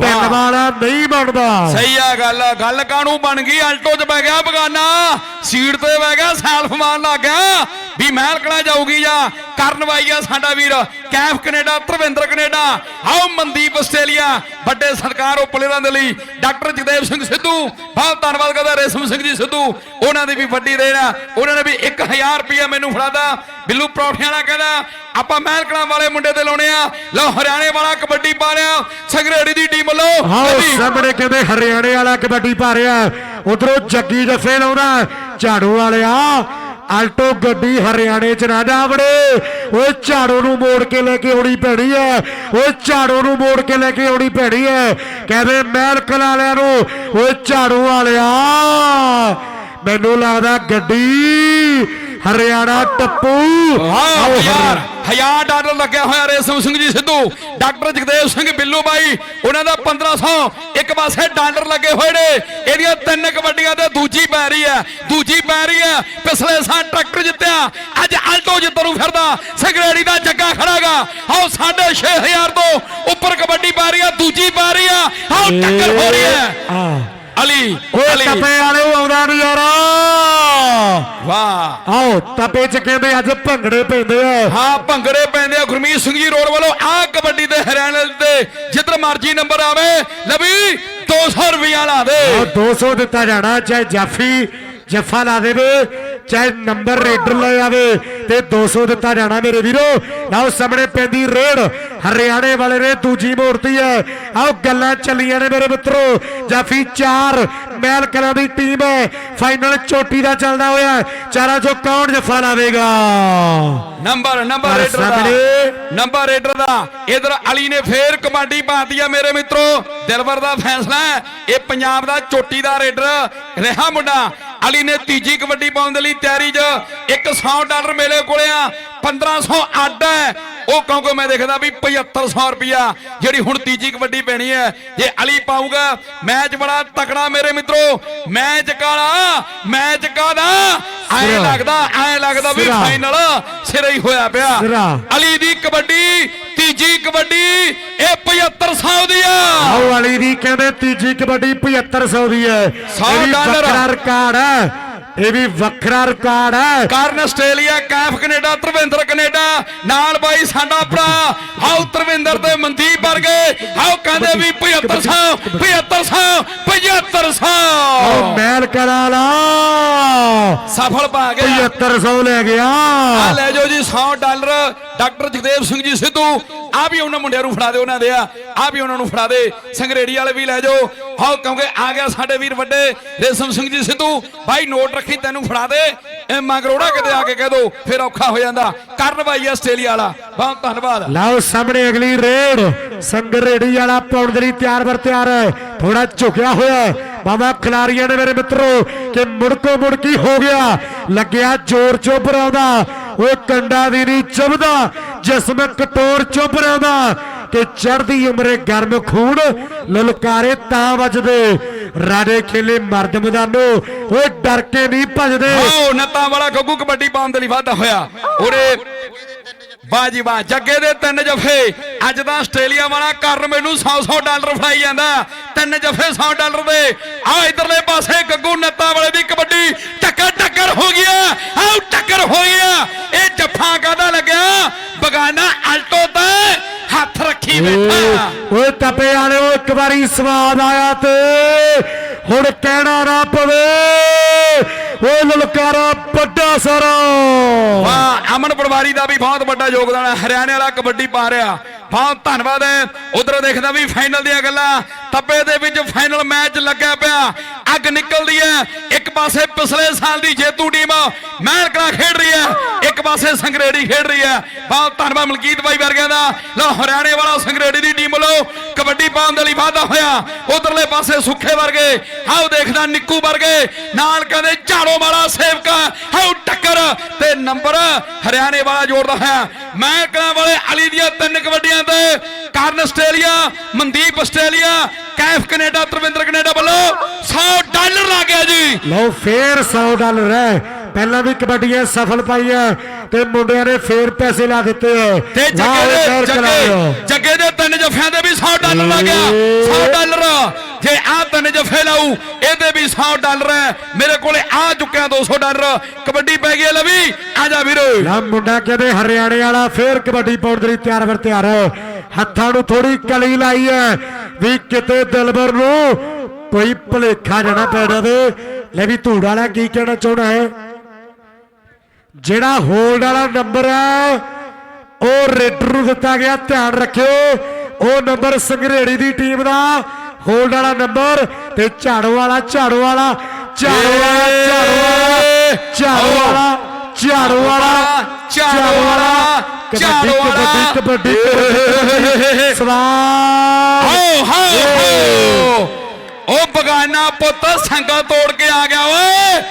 ਟਿਲ ਵਾਹ। ਵਾਲਾ ਨਹੀਂ ਬਣਦਾ। ਸਹੀ ਆ ਗੱਲ ਗੱਲ ਕਾਹਨੂੰ ਬਣ ਗਈ? ਅਲਟੋ 'ਚ ਪੈ ਗਿਆ ਬਗਾਨਾ। ਸੀਟ ਤੇ ਪੈ ਗਿਆ ਸੈਲਫ ਮਾਰਨ ਲੱਗ ਗਿਆ। ਵੀ ਮਹਿਲ ਕਲਾ ਜਾਊਗੀ ਜਾਂ ਕਰਨ ਵਾਈ ਆ ਸਾਡਾ ਵੀਰ? ਕੈਫ ਕੈਨੇਡਾ ਧਰਵਿੰਦਰ ਕੈਨੇਡਾ ਆਓ ਮਨਦੀਪ ਆਸਟ੍ਰੇਲੀਆ ਵੱਡੇ ਸਰਕਾਰ ਉਹ ਪਲੇਅਰਾਂ ਦੇ ਲਈ ਡਾਕਟਰ ਜਗਦੇਵ ਸਿੰਘ ਸਿੱਧੂ। ਬਹੁਤ ਧੰਨਵਾਦ ਕਰਦਾ ਰੇਸ਼ਮ ਸਿੰਘ ਜੀ ਸਿੱਧੂ। ਉਹਨਾਂ ਦੀ ਵੀ ਵੱਡੀ ਦੇਣ ਉਹਨਾਂ ਨੇ ਵੀ 1000 ਰੁਪਇਆ ਮੈਨੂੰ ਫੜਾਦਾ ਬਿੱਲੂ ਪਰੌਠਿਆਂ ਵਾਲਾ ਕਹਿੰਦਾ ਆਪਾਂ ਮਹਿਲ ਕਲਾਂ ਵਾਲੇ ਮੁੰਡੇ ਤੇ ਲਾਉਣੇ ਆ। ਲਓ ਹਰਿਆਣੇ ਵਾਲਾ ਕਬੱਡੀ ਪਾ ਰਿਹਾ। ਸੰਗਰੇੜੀ ਦੀ ਟੀਮ ਆਓ ਵੀ ਸਾਹਮਣੇ ਕਹਿੰਦੇ ਹਰਿਆਣੇ ਵਾਲਾ ਕਬੱਡੀ ਪਾ ਰਿਹਾ। ਉਧਰੋਂ ਜੱਗੀ ਜੱਫੇ ਲਾਉਂਦਾ। ਝਾੜੂ ਵਾਲਿਆ ਆਲਟੋ ਗੱਡੀ ਹਰਿਆਣੇ ਚ ਨਾ ਜਾਵੜੇ ਓਏ ਝਾੜੂ ਨੂੰ ਮੋੜ ਕੇ ਲੈ ਕੇ ਆਉਣੀ ਪੈਣੀ ਐ। ਓਏ ਝਾੜੂ ਨੂੰ ਮੋੜ ਕੇ ਲੈ ਕੇ ਆਉਣੀ ਪੈਣੀ ਐ। ਕਹਿੰਦੇ ਮਹਿਲ ਕਲਾਂ ਵਾਲਿਆਂ ਨੂੰ, ਓਏ ਝਾੜੂ ਵਾਲਿਆ। ਮੈਨੂੰ ਲੱਗਦਾ ਗੱਡੀ ਹਰਿਆਣਾ ਟੱਪੂ। ਆਓ ਹਰਿਆਣਾ। ਹਜ਼ਾਰ ਡਾਲਰ ਲੱਗਿਆ ਹੋਇਆ ਰੇਸ਼ਮ ਸਿੰਘ ਜੀ ਸਿੱਧੂ। ਡਾਕਟਰ ਜਗਦੇਵ ਸਿੰਘ ਬਿੱਲੂ ਬਾਈ ਉਹਨਾਂ ਦਾ 1500 ਇੱਕ ਪਾਸੇ ਡਾਲਰ ਲੱਗੇ ਹੋਏ ਨੇ। ਇਹਦੀਆਂ ਤਿੰਨ ਕਬੱਡੀਆਂ ਤੇ ਦੂਜੀ ਪੈ ਰਹੀ ਹੈ। ਦੂਜੀ ਪੈ ਰਹੀ ਹੈ। ਪਿਛਲੇ ਸਾਲ ਟਰੈਕਟਰ ਜਿੱਤਿਆ। ਅੱਜ ਆਲਟੋ ਜਿੱਤਣ ਨੂੰ ਫਿਰਦਾ। ਸੰਗਰੇੜੀ ਦਾ ਜੱਗਾ ਖੜਾਗਾ। ਆਓ 6500 ਤੋਂ ਉੱਪਰ ਕਬੱਡੀ ਪਾ ਰਹੀ ਹੈ। ਦੂਜੀ ਪਾ ਰਹੀ ਹੈ। ਆਓ ਟੱਕਰ ਹੋ ਰਹੀ ਹੈ। ਅਲੀ ਓਏ ਟੱਪੇ ਵਾਲੇ ਆਉਂਦਾ ਨਜ਼ਾਰਾ। ਵਾਹ। ਆਓ ਤਪੇ ਚ ਕਹਿੰਦੇ ਅੱਜ ਭੰਗੜੇ ਪੈਂਦੇ ਆ। ਹਾਂ ਭੰਗੜੇ ਪੈਂਦੇ ਆ। ਗੁਰਮੀਤ ਸਿੰਘ ਜੀ ਰੋਡ ਵੱਲੋਂ ਆ ਕਬੱਡੀ ਦੇ ਹਰਿਆਣੇ ਤੇ ਜਿੱਧਰ ਮਰਜ਼ੀ ਨੰਬਰ ਆਵੇ ਲਵੀ 200 ਰੁਪਿਆ ਲਾ ਦੇ। ਆ 200 ਦਿੱਤਾ ਜਾਣਾ ਚਾਹੇ ਜਾਫੀ ਜੱਫਾ ਲਾ ਦੇਵੇ। ਚਾਹੇ ਨੰਬਰ ਰੇਡਰ ਲੈ ਆਵੇ ਤੇ 200 ਦਿੱਤਾ ਜਾਣਾ ਮੇਰੇ ਵੀਰੋ। ਲਓ ਸਾਹਮਣੇ ਪੈਂਦੀ ਰੇਡ। ਹਰਿਆਣੇ ਵਾਲੇ ਨੇ ਦੂਜੀ ਮੋੜਤੀ ਹੈ। ਆਓ ਗੱਲਾਂ ਚੱਲੀਆਂ ਨੇ ਮੇਰੇ ਮਿੱਤਰੋ। ਜਾਫੀ 4 ਮਹਿਲ ਕਲਾਂ ਦੀ ਟੀਮ ਹੈ। ਫਾਈਨਲ ਚੋਟੀ ਦਾ ਚੱਲਦਾ ਹੋਇਆ। ਚਾਰਾਂ ਚੋਂ ਕੌਣ ਜੱਫਾ ਲਾਵੇਗਾ? ਨੰਬਰ ਨੰਬਰ ਰੇਡਰ ਦਾ। ਨੰਬਰ ਰੇਡਰ ਦਾ। ਇਧਰ ਅਲੀ ਨੇ ਫੇਰ ਕਬੱਡੀ ਪਾਤੀ ਆ ਮੇਰੇ ਮਿੱਤਰੋ। ਦਿਲਵਰ ਦਾ ਫੈਸਲਾ ਇਹ ਪੰਜਾਬ ਦਾ ਚੋਟੀ ਦਾ ਰੇਡਰ। ਰਿਹਾ ਮੁੰਡਾ। ਅਲੀ ਨੇ ਤੀਜੀ ਕਬੱਡੀ ਪਾਉਣ ਦੇ ਲਈ ਤਿਆਰੀ 'ਚ। 100 ਡਾਲਰ ਮੇਰੇ ਕੋਲੇ ਆ। 1500 ਅੱਡ ਹੈ ਉਹ ਕਿਉਂਕਿ ਮੈਂ ਦੇਖਦਾ ਵੀ 7500 ਰੁਪਿਆ ਜਿਹੜੀ ਹੁਣ ਤੀਜੀ ਕਬੱਡੀ ਪੈਣੀ ਹੈ ਜੇ ਅਲੀ ਪਾਊਗਾ ਮੈਚ ਬੜਾ ਤਕੜਾ ਮੇਰੇ ਮਿੱਤਰੋ ਮੈਚ ਕਾਲਾ ਮੈਚ ਕਾਦਾ ਐ। ਲੱਗਦਾ ਐ ਲੱਗਦਾ ਵੀ। ਫਾਈਨਲ ਸਿਰੇ ਹੀ ਹੋਇਆ ਪਿਆ। ਅਲੀ ਦੀ ਕਬੱਡੀ ਤੀਜੀ ਕਬੱਡੀ ਇਹ 7500 ਦੀ ਆ ਆਓ ਵਾਲੀ ਦੀ ਕਹਿੰਦੇ ਤੀਜੀ ਕਬੱਡੀ 7500 ਦੀ ਹੈ ਸੌ ਇਹ ਵੀ ਡਾਲਰ। ਵੱਖਰਾ ਰਿਕਾਰਡ ਹੈ ਇਹ ਵੀ ਵੱਖਰਾ ਰਿਕਾਰਡ ਹੈ। Karan Australia Kaif Canada Dharvinder Canada. ਨਾਲ ਬਾਈ ਸਾਡਾ ਭਰਾ। ਹਾਉ ਧਰਵਿੰਦਰ ਤੇ ਮਨਦੀਪ ਵਰਗੇ। ਹਾਉ ਕਹਿੰਦੇ ਵੀ 7500 7500 7500 ਆਓ ਮਹਿਲ ਕਰਾਲਾ ਸਫਲ ਪਾ ਗਿਆ। 7500 ਲੈ ਗਿਆ। ਆ ਲੈ ਜਾਓ ਜੀ 100 ਡਾਲਰ। ਡਾਕਟਰ ਜਗਦੇਵ ਸਿੰਘ ਜੀ ਸਿੱਧੂ। ਆ ਵੀ ਉਹਨਾਂ ਮੁੰਡਿਆਂ ਨੂੰ ਫੜਾ ਦੇ ਉਹਨਾਂ ਦੇ ਆ। ਆ ਵੀ ਉਹਨਾਂ ਨੂੰ ਫੜਾ ਦੇ। ਸੰਗਰੇੜੀ ਵਾਲੇ ਵੀ ਲੈ ਜਾਓ। ਹਾਂ, ਕਿਉਂਕਿ ਆ ਗਿਆ ਸਾਡੇ ਵੀਰ ਵੱਡੇ, ਰੇਸ਼ਮ ਸਿੰਘ ਜੀ ਸਿੱਧੂ। ਭਾਈ ਨੋਟ ਰੱਖੀ, ਤੈਨੂੰ ਫੜਾ ਦੇ। ਇਹ ਮੰਗਰੋੜਾ ਕਿਤੇ ਆ ਕੇ ਕਹਿ ਦੋ, ਫਿਰ ਔਖਾ ਹੋ ਜਾਂਦਾ। ਕਰਨ ਭਾਈ ਆਸਟ੍ਰੇਲੀਆ ਵਾਲਾ। ਬਹੁਤ ਧੰਨਵਾਦ। ਲਓ, ਸਾਹਮਣੇ ਅਗਲੀ ਰੇਡ। ਸੰਗਰੇੜੀ ਵਾਲਾ ਪਾਉਣ ਦੇ ਲਈ ਤਿਆਰ ਵਰ ਤਿਆਰ ਹੈ। ਥੋੜਾ ਝੁਕਿਆ ਹੋਇਆ ਹੈ। ਬਾਬਾ ਖਿਲਾਰੀਆਂ ਨੇ ਮੇਰੇ ਮਿੱਤਰੋ, ਕਿ ਮੁੜਕੋ ਮੁੜਕੀ ਹੋ ਗਿਆ? ਲੱਗਿਆ ਜ਼ੋਰ ਚੁੱਭ ਦਾ ਉਹ ਕੰਡਾ ਵੀ ਨਹੀਂ ਚੁੱਭਦਾ, ਜਿਸਮ ਕਟੋਰ ਚੁੱਭ ਦਾ ਕਿ ਚੜ੍ਹਦੀ ਉਮਰੇ ਗਰਮ ਖੂਨ। ਲਲਕਾਰੇ ਤਾਂ ਵੱਜਦੇ। ਰਾਜੇ ਖੇਲੇ ਮਰਦ ਮੈਦਾਨੋ। ਓਏ ਡਰ ਕੇ ਨਹੀਂ ਭਜਦੇ। ਆਓ ਨੱਤਾਂ ਵਾਲਾ ਗੱਗੂ ਕਬੱਡੀ ਪਾਉਣ ਦੇ ਲਈ ਵਾਧਾ ਹੋਇਆ। ਉਹਦੇ ਵਾਹ ਜੀ ਵਾਹ ਜੱਗੇ ਦੇ ਤਿੰਨ ਜਫੇ। ਅੱਜ ਤਾਂ ਆਸਟ੍ਰੇਲੀਆ ਵਾਲਾ ਕਰਨ ਮੈਨੂੰ 100-100 ਡਾਲਰ ਫੜਾਈ ਜਾਂਦਾ। ਤਿੰਨ ਜਫੇ 100 ਡਾਲਰ ਦੇ। ਆ ਇਧਰਲੇ ਪਾਸੇ ਗੱਗੂ ਨੱਤਾਂ ਵਾਲੇ ਦੀ ਕਬੱਡੀ ਟੱਕਰ ਟੱਕਰ ਹੋ ਗਿਆ ਆਓ ਟੱਕਰ ਹੋ ਗਿਆ ਇਹ ਜੱਫਾ ਕਾਦਾ ਲੱਗਿਆ? ਬਗਾਨਾ ਅਲਟੋ ਤੇ ਹੱਥ ਰੱਖੀ ਬੈਠਾ। ਓਏ ਟੱਪੇ ਵਾਲਿਓ ਇੱਕ ਵਾਰੀ ਸਵਾਦ ਆਇਆ ਤੇ ਹੁਣ ਕਹਿਣਾ ਨਾ ਪਵੇ। ਓਏ ਲਲਕਾਰਾ, ਵੱਡਾ ਸਾਰਾ। ਵਾਹ, ਅਮਨ ਪਟਵਾਰੀ ਦਾ ਵੀ ਬਹੁਤ ਵੱਡਾ ਯੋਗਦਾਨ ਹੈ। ਹਰਿਆਣੇ ਵਾਲਾ ਕਬੱਡੀ ਪਾ ਰਿਹਾ। ਬਹੁਤ ਧੰਨਵਾਦ ਹੈ। ਉਧਰ ਦੇਖਦਾ ਵੀ ਫਾਈਨਲ ਦੀਆਂ ਗੱਲਾਂ। ਤੱਪੇ ਦੇ ਵਿੱਚ ਫਾਈਨਲ ਮੈਚ ਲੱਗਿਆ ਪਿਆ। ਅੱਗ ਨਿਕਲਦੀ ਹੈ। ਇੱਕ ਪਾਸੇ ਪਿਛਲੇ ਸਾਲ ਦੀ ਜੇਤੂ ਟੀਮ ਮਹਿਲਕਲਾ ਖੇਡ ਰਹੀ ਹੈ। ਇੱਕ ਪਾਸੇ ਸੰਗਰੇੜੀ ਖੇਡ ਰਹੀ ਹੈ। ਬਹੁਤ ਧੰਨਵਾਦ ਮਲਕੀਤ ਬਾਈ ਵਰਗਿਆਂ ਦਾ। ਲੋ ਹਰਿਆਣੇ ਵਾਲਾ ਸੰਗਰੇੜੀ ਦੀ ਟੀਮ ਵੱਲੋਂ ਕਬੱਡੀ ਪਾਉਣ ਦੇ ਲਈ ਵਾਅਦਾ ਹੋਇਆ। ਉਧਰਲੇ ਪਾਸੇ ਸੁੱਖੇ ਵਰਗੇ, ਆਓ ਦੇਖਦਾ ਨਿੱਕੂ ਵਰਗੇ। ਨਾਲ ਕਹਿੰਦੇ ਝਾੜੋ ਵਾਲਾ ਸੇਵਕਾ, ਆਓ ਟੱਕਰ। ਤੇ ਨੰਬਰ ਹਰਿਆਣੇ ਵਾਲਾ ਜੋੜਦਾ ਹੈ ਮੈਂ ਵਾਲੇ ਅਲੀ ਦੀਆਂ ਤਿੰਨ ਕਬੱਡੀਆਂ ਤੇ Karan Australia Mandeep Australia Kaif Canada Tarvinder Canada ਵੱਲੋਂ 100 ਡਾਲਰ ਲਾ ਗਿਆ ਜੀ। ਲਓ ਫੇਰ 100 ਡਾਲਰ ਹੈ। ਪਹਿਲਾਂ ਵੀ ਕਬੱਡੀਆਂ ਸਫਲ ਪਾਈ ਹੈ ਤੇ ਮੁੰਡਿਆਂ ਨੇ ਫੇਰ ਪੈਸੇ ਲਾ ਦਿੱਤੇ ਹੈ। ਤੇ ਜੱਗੇ ਦੇ ਜੱਗੇ ਦੇ ਤਿੰਨ ਜਫਿਆਂ ਦੇ ਵੀ 100 ਡਾਲਰ ਲੱਗ ਗਿਆ। 100 ਡਾਲਰ। ਜੇ ਆ ਤਿੰਨ ਜਫੇ ਲਾਊ ਇਹਦੇ ਵੀ 100 ਡਾਲਰ ਹੈ। ਮੇਰੇ ਕੋਲੇ ਆ ਚੁੱਕਿਆ 200 ਡਾਲਰ। ਕਬੱਡੀ ਪੈ ਗਈ ਲਵੀ। ਆ ਜਾ ਵੀਰੋ। ਲਾ ਮੁੰਡਾ ਕਹਿੰਦੇ ਹਰਿਆਣੇ ਵਾਲਾ, ਫੇਰ ਕਬੱਡੀ ਪਾਉਣ ਦੇ ਲਈ ਤਿਆਰ ਵਰ ਤਿਆਰ। ਹੈ ਹੱਥਾਂ ਨੂੰ ਥੋੜੀ ਕਲੀ ਲਾਈ ਹੈ। ਵੀ ਕਿਤੇ ਦਿਲਬਰ ਨੂੰ ਕੋਈ ਭਲੇਖਾ ਜਣਾ ਪੈ ਜਾਵੇ। ਲੈ ਵੀ ਧੂੜ ਵਾਲਾ ਕੀ ਕਹਿਣਾ ਚਾਹੁੰਦਾ ਹੈ? ਜਿਹੜਾ ਹੋਲਡ ਵਾਲਾ ਨੰਬਰ ਹੈ, ਉਹ ਰੇਡਰ ਨੂੰ ਦਿੱਤਾ ਗਿਆ। ਧਿਆਨ ਰੱਖਿਓ। ਉਹ ਨੰਬਰ ਸੰਘਰੇੜੀ ਦੀ ਟੀਮ ਦਾ। ਹੋਲਡ ਵਾਲਾ ਨੰਬਰ ਤੇ ਝਾੜੂ ਵਾਲਾ ਝਾੜੂ ਵਾਲਾ ਝਾੜੂ ਵਾਲਾ ਝਾੜੂ ਵਾਲਾ ਝਾੜੂ ਵਾਲਾ ਝਾੜੂ ਵਾਲਾ ਝਾੜੂ ਵਾਲਾ, ਕਬੱਡੀ ਵਾਲਾ। ਕਬੱਡੀ ਕਬੱਡੀ ਸਵਾਲ ਹੋ ਹੋ ਉਹ ਬਗਾਨਾ ਪੁੱਤ ਸੰਗਲ ਤੋੜ ਕੇ ਆ ਗਿਆ ਓਏ।